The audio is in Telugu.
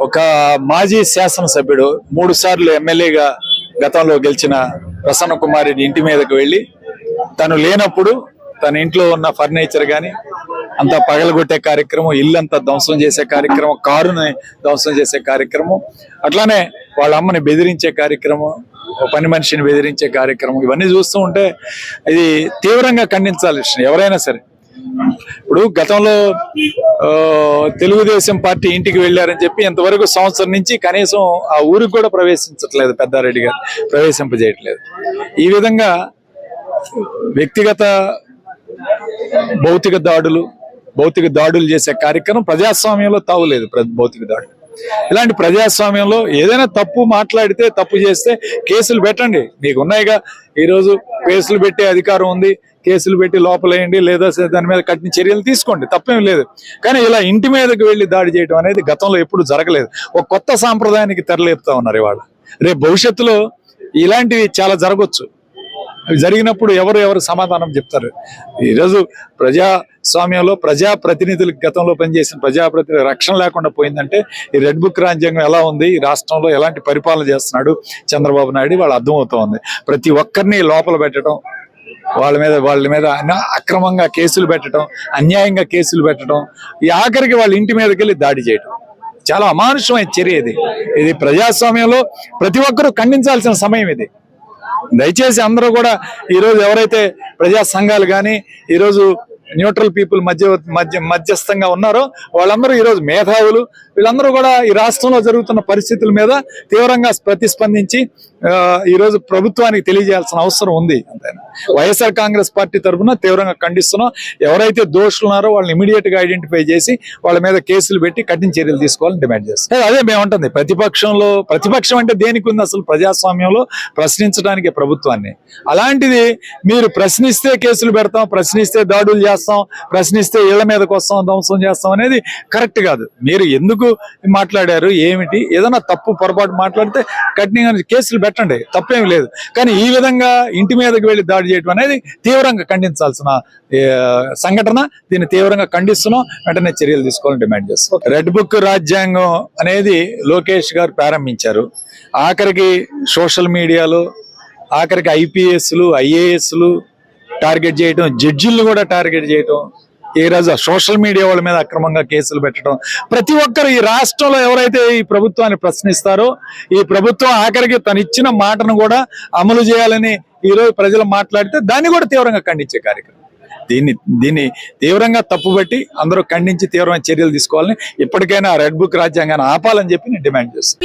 ఒక మాజీ శాసనసభ్యుడు మూడు సార్లు ఎమ్మెల్యేగా గతంలో గెలిచిన ప్రసన్న కుమారి ఇంటి మీదకు వెళ్ళి తను లేనప్పుడు తన ఇంట్లో ఉన్న ఫర్నిచర్ కానీ అంతా పగలగొట్టే కార్యక్రమం ఇల్లంతా ధ్వంసం చేసే కార్యక్రమం కారుని ధ్వంసం చేసే కార్యక్రమం అట్లానే వాళ్ళ అమ్మని బెదిరించే కార్యక్రమం పని మనిషిని బెదిరించే కార్యక్రమం ఇవన్నీ చూస్తూ ఉంటే ఇది తీవ్రంగా ఖండించాలి ఎవరైనా సరే ఇప్పుడు గతంలో తెలుగుదేశం పార్టీ ఇంటికి వెళ్ళారని చెప్పి ఇంతవరకు సంవత్సరం నుంచి కనీసం ఆ ఊరికి కూడా ప్రవేశించట్లేదు పెద్దారెడ్డి గారు ప్రవేశింపజేయట్లేదు. ఈ విధంగా వ్యక్తిగత భౌతిక దాడులు భౌతిక దాడులు చేసే కార్యక్రమం ప్రజాస్వామ్యంలో తావులేదు ప్ర- భౌతిక దాడులు. ఇలాంటి ప్రజాస్వామ్యంలో ఏదైనా తప్పు మాట్లాడితే తప్పు చేస్తే కేసులు పెట్టండి. మీకు ఉన్నాయిగా ఈరోజు కేసులు పెట్టే అధికారం ఉంది. కేసులు పెట్టి లోపలేయండి లేదా దాని మీద కఠిన చర్యలు తీసుకోండి. తప్పేం లేదు. కానీ ఇలా ఇంటి మీదకి వెళ్ళి దాడి చేయడం అనేది గతంలో ఎప్పుడు జరగలేదు. ఒక కొత్త సాంప్రదాయానికి తెరలేపుతా ఉన్నారు ఇవాళ. రేపు భవిష్యత్తులో ఇలాంటివి చాలా జరగవచ్చు అవి జరిగినప్పుడు ఎవరు ఎవరు సమాధానం చెప్తారు. ఈరోజు ప్రజాస్వామ్యంలో ప్రజాప్రతినిధులు గతంలో పనిచేసిన ప్రజాప్రతినిధుల రక్షణ లేకుండా పోయిందంటే ఈ రెడ్ బుక్ రాజ్యాంగం ఎలా ఉంది? ఈ రాష్ట్రంలో ఎలాంటి పరిపాలన చేస్తున్నాడు చంద్రబాబు నాయుడు? వాళ్ళు అర్థమవుతా ఉంది. ప్రతి ఒక్కరిని లోపల పెట్టడం వాళ్ళ మీద వాళ్ళ మీద అక్రమంగా కేసులు పెట్టడం అన్యాయంగా కేసులు పెట్టడం ఈ ఆఖరికి వాళ్ళ ఇంటి మీదకి వెళ్ళి దాడి చేయడం చాలా అమానుషమైన చర్య ఇది. ఇది ప్రజాస్వామ్యంలో ప్రతి ఒక్కరూ ఖండించాల్సిన సమయం ఇది. దయచేసి అందరూ కూడా ఈరోజు ఎవరైతే ప్రజా సంఘాలు కానీ ఈరోజు న్యూట్రల్ పీపుల్ మధ్య మధ్య మధ్యస్థంగా ఉన్నారో వాళ్ళందరూ ఈరోజు మేధావులు. వీళ్ళందరూ కూడా ఈ రాష్ట్రంలో జరుగుతున్న పరిస్థితుల మీద తీవ్రంగా ప్రతిస్పందించి ఈరోజు ప్రభుత్వానికి తెలియజేయాల్సిన అవసరం ఉంది. అంతేనా? వైఎస్ఆర్ కాంగ్రెస్ పార్టీ తరఫున తీవ్రంగా ఖండిస్తున్నాం. ఎవరైతే దోషులు ఉన్నారో వాళ్ళని ఇమీడియట్గా ఐడెంటిఫై చేసి వాళ్ళ మీద కేసులు పెట్టి కఠిన చర్యలు తీసుకోవాలని డిమాండ్ చేస్తాం అదే మేము ఉంటుంది ప్రతిపక్షంలో ప్రతిపక్షం అంటే దేనికి ఉంది అసలు ప్రజాస్వామ్యంలో? ప్రశ్నించడానికి ప్రభుత్వాన్ని. అలాంటిది మీరు ప్రశ్నిస్తే కేసులు పెడతాం ప్రశ్నిస్తే దాడులు చేస్తాం ప్రశ్నిస్తే ఇళ్ళ మీదకి వస్తాం ధ్వంసం చేస్తాం అనేది కరెక్ట్ కాదు. మీరు ఎందుకు మాట్లాడారు? ఏమిటి? ఏదైనా తప్పు పొరపాటు మాట్లాడితే కఠినంగా కేసులు పెట్టండి. తప్పేం లేదు. కానీ ఈ విధంగా ఇంటి మీదకి వెళ్ళి దాడి చేయడం అనేది తీవ్రంగా ఖండించాల్సిన సంఘటన. దీన్ని తీవ్రంగా ఖండిస్తున్నాం. వెంటనే చర్యలు తీసుకోవాలని డిమాండ్ చేస్తాం రెడ్ బుక్ రాజ్యాంగం అనేది లోకేష్ గారు ప్రారంభించారు. ఆఖరికి సోషల్ మీడియాలో ఆఖరికి ఐపీఎస్లు ఐఏఎస్లు టార్గెట్ చేయటం జడ్జిలను కూడా టార్గెట్ చేయటం ఈ రోజు సోషల్ మీడియా వాళ్ళ మీద అక్రమంగా కేసులు పెట్టడం. ప్రతి ఒక్కరు ఈ రాష్ట్రంలో ఎవరైతే ఈ ప్రభుత్వాన్ని ప్రశ్నిస్తారో ఈ ప్రభుత్వం ఆఖరికి తను ఇచ్చిన మాటను కూడా అమలు చేయాలని ఈ రోజు ప్రజలు మాట్లాడితే దాన్ని కూడా తీవ్రంగా ఖండించే కార్యక్రమం. దీన్ని దీన్ని తీవ్రంగా తప్పుబట్టి అందరూ ఖండించి తీవ్రమైన చర్యలు తీసుకోవాలని ఇప్పటికైనా రెడ్ బుక్ రాజ్యాంగాన్ని ఆపాలని చెప్పి నేను డిమాండ్ చేస్తాను